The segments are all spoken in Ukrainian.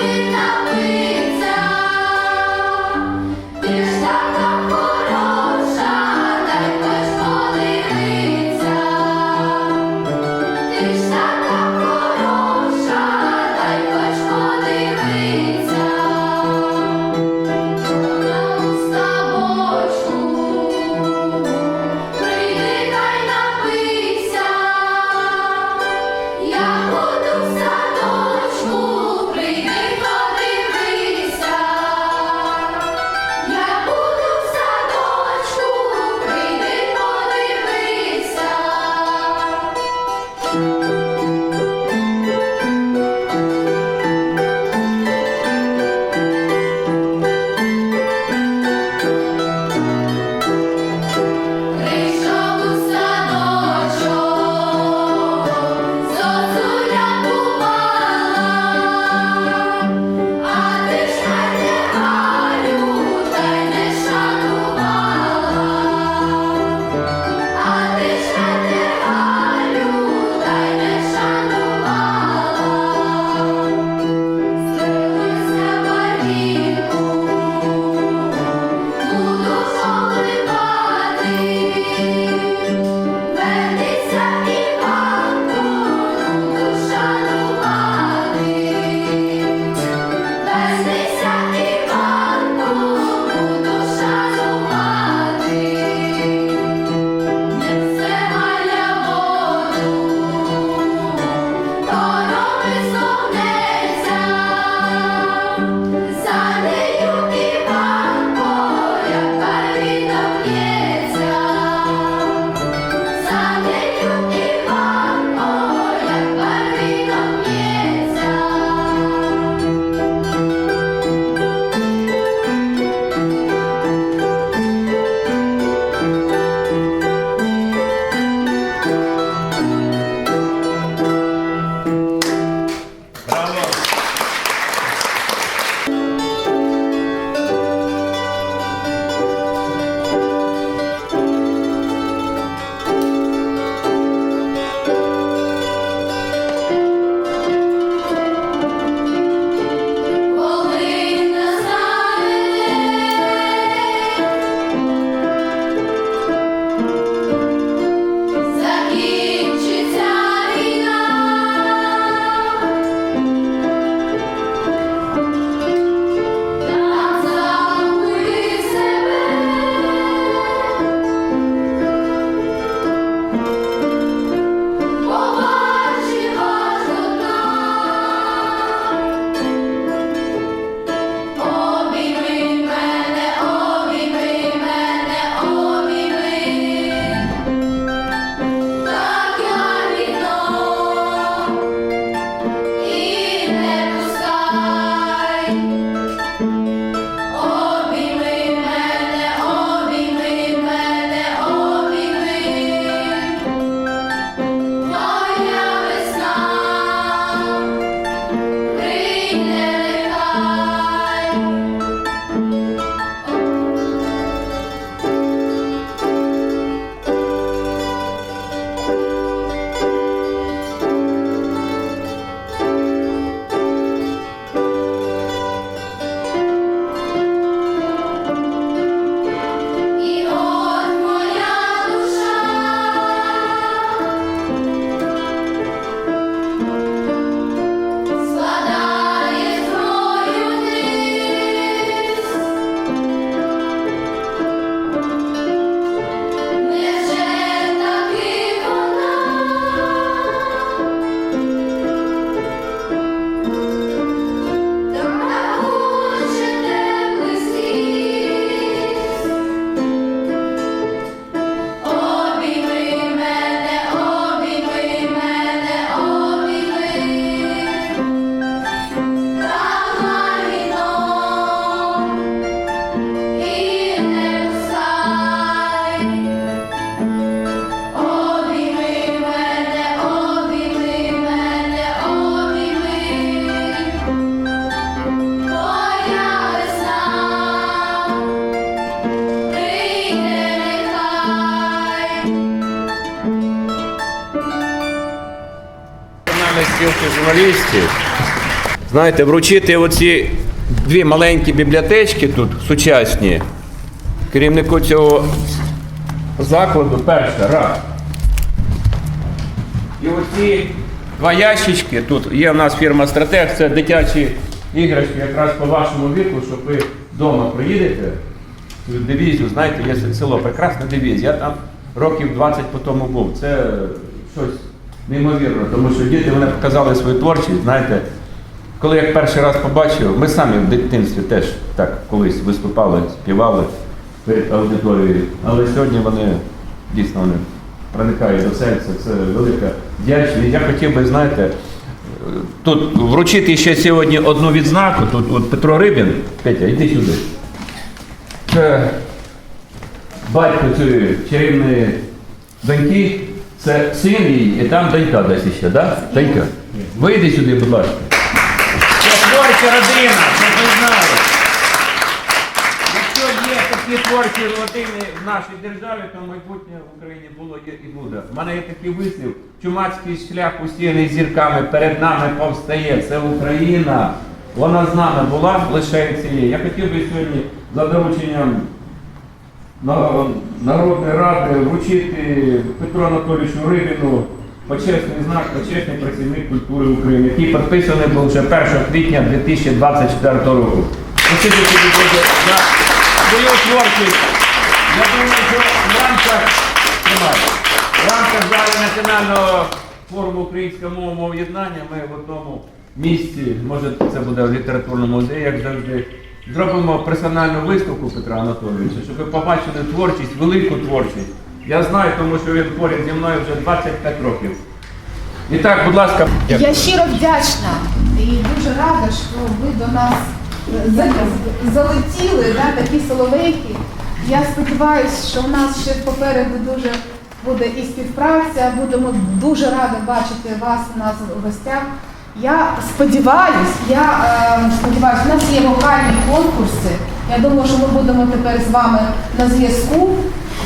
in love. Журналістів знаєте, вручити оці дві маленькі бібліотечки тут сучасні керівнику цього закладу перше, раз. І оці два ящички, тут є в нас фірма Стратег, це дитячі іграшки якраз по вашому віку, щоб ви вдома приїдете, дивізію, знаєте, є село прекрасна дивізія. Я там років 20 по тому був. Це щось неймовірне, тому що діти вони показали свою творчість, знаєте. Коли я перший раз побачив, ми самі в дитинстві теж так колись виступали, співали перед аудиторією, але сьогодні вони дійсно вони проникають до серця, це велика вдячність. Я хотів би, знаєте, тут вручити ще сьогодні одну відзнаку. Тут от Петро Рибін, Петя, йди сюди. Це батько цієї чарівної доньки, це син її, і там донька десь ще, да? Донька. Вийди сюди, будь ласка. Це творча родина, щоб ви знали. Якщо є такі творчі родини в нашій державі, то майбутнє в Україні було і буде. У мене є такий вислів, чумацький шлях усіяний зірками перед нами повстає. Це Україна. Вона з нами була лише цієї. Я хотів би сьогодні за дорученням Народної ради вручити Петру Анатолійовичу Рибіну почесний знак, почесний працівник культури України, який підписаний був вже 1 квітня 2024 року. Дуже за свою творчість. Я думаю, що в рамках, в рамках зараз національного форуму українська мова мова єднання ми в одному місці, може це буде в літературному музеї, як завжди, зробимо персональну виставку Петра Анатолійовича, щоб ви побачили творчість, велику творчість. Я знаю, тому що він поряд зі мною вже 25 років. І так, будь ласка, Я щиро вдячна і дуже рада, що ви до нас е, за- залетіли, да, такі соловейки. Я сподіваюся, що в нас ще попереду дуже буде і співпраця. Будемо дуже раді бачити вас у нас в гостях. Я сподіваюсь, я е, сподіваюся, у нас є вокальні конкурси. Я думаю, що ми будемо тепер з вами на зв'язку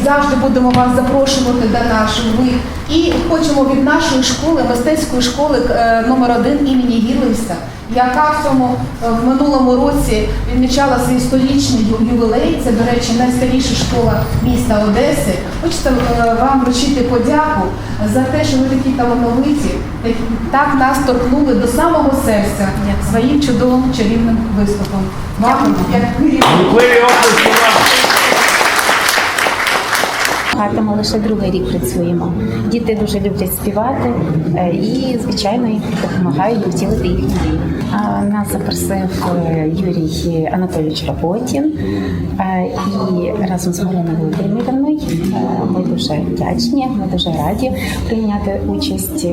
і завжди будемо вас запрошувати до нашого ви. І хочемо від нашої школи, мистецької школи е, номер один імені Гілевса, яка в цьому е, в минулому році відмічала свій столітній ю- ювілей. Це, до речі, найстаріша школа міста Одеси. Хочете е, вам вручити подяку за те, що ви такі талановиті, так нас торкнули до самого серця своїм чудовим чарівним виступом. Вам, як Багато ми лише другий рік працюємо. Діти дуже люблять співати е, і, звичайно, їм допомагають втілити їхні мрії. Нас запросив е, Юрій Анатолійович Роботін е, і разом з Мариною Володимирівною ми дуже вдячні, ми дуже раді прийняти участь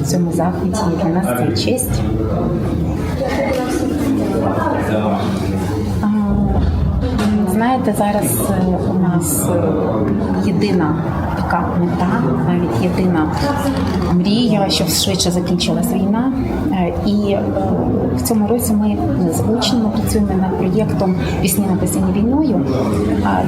в цьому заході. Для нас це честь. Знаєте, зараз е, у нас е, єдина така мета, навіть єдина мрія, щоб швидше закінчилась війна. Е, І е, в цьому році ми незвучно працюємо над проєктом Пісні написані війною.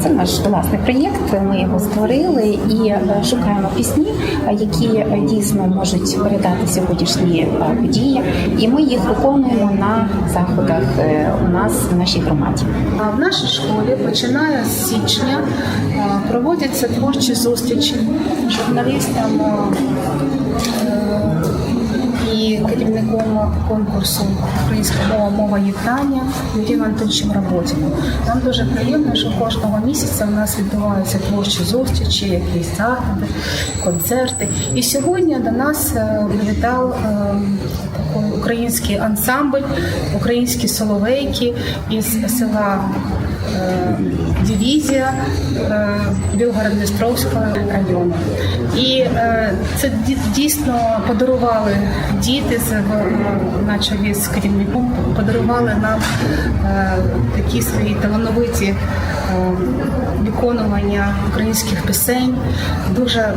Це наш власний проєкт. Ми його створили і е, шукаємо пісні, які дійсно можуть передати сьогоднішні події. І ми їх виконуємо на заходах у нас в нашій громаді. В нашій школі починає з січня проводяться творчі зустрічі з журналістам керівником конкурсу Українська мова мова єднання Юрієм Антоновичем Роботіним. Нам дуже приємно, що кожного місяця у нас відбуваються творчі зустрічі, якісь заходи, концерти. І сьогодні до нас е, завітав е, український ансамбль, українські соловейки із села Дивізія е, Білгород-Дністровського району. І е, це дійсно подарували діти з чолі з керівником, подарували нам е, такі свої талановиті е, виконування українських пісень. Дуже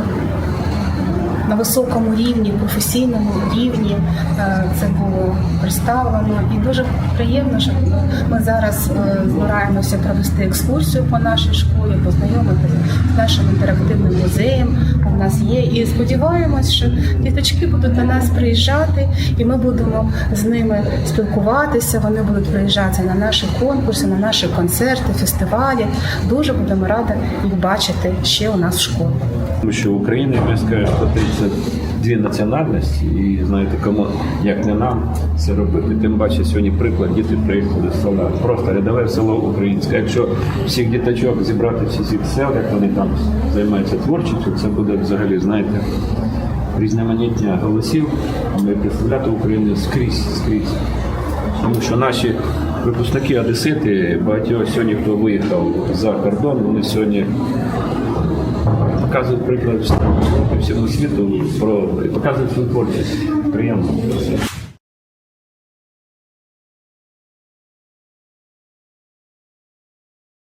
на високому рівні, професійному рівні е, це було представлено. І дуже приємно, що ми зараз е, збираємося провести екскурсію по нашій школі, познайомитися з нашим інтерактивним музеєм. У нас є. І сподіваємось, що діточки будуть до нас приїжджати, і ми будемо з ними спілкуватися. Вони будуть приїжджати на наші конкурси, на наші концерти, фестивалі. Дуже будемо раді їх бачити ще у нас в школі. Тому що в Україні, як ви скажете, що дві національності, і знаєте, кому як не нам це робити. Тим паче сьогодні приклад, діти приїхали з села. Просто рядове село українське. Якщо всіх діточок зібрати всі ці сел, як вони там займаються творчістю, це буде взагалі, знаєте, різноманіття голосів, а ми представляти Україну скрізь, скрізь. Тому що наші випускники одесити, багатьох сьогодні, хто виїхав за кордон, вони сьогодні показують приклад всьому світу про показують свою творчість. Приємно.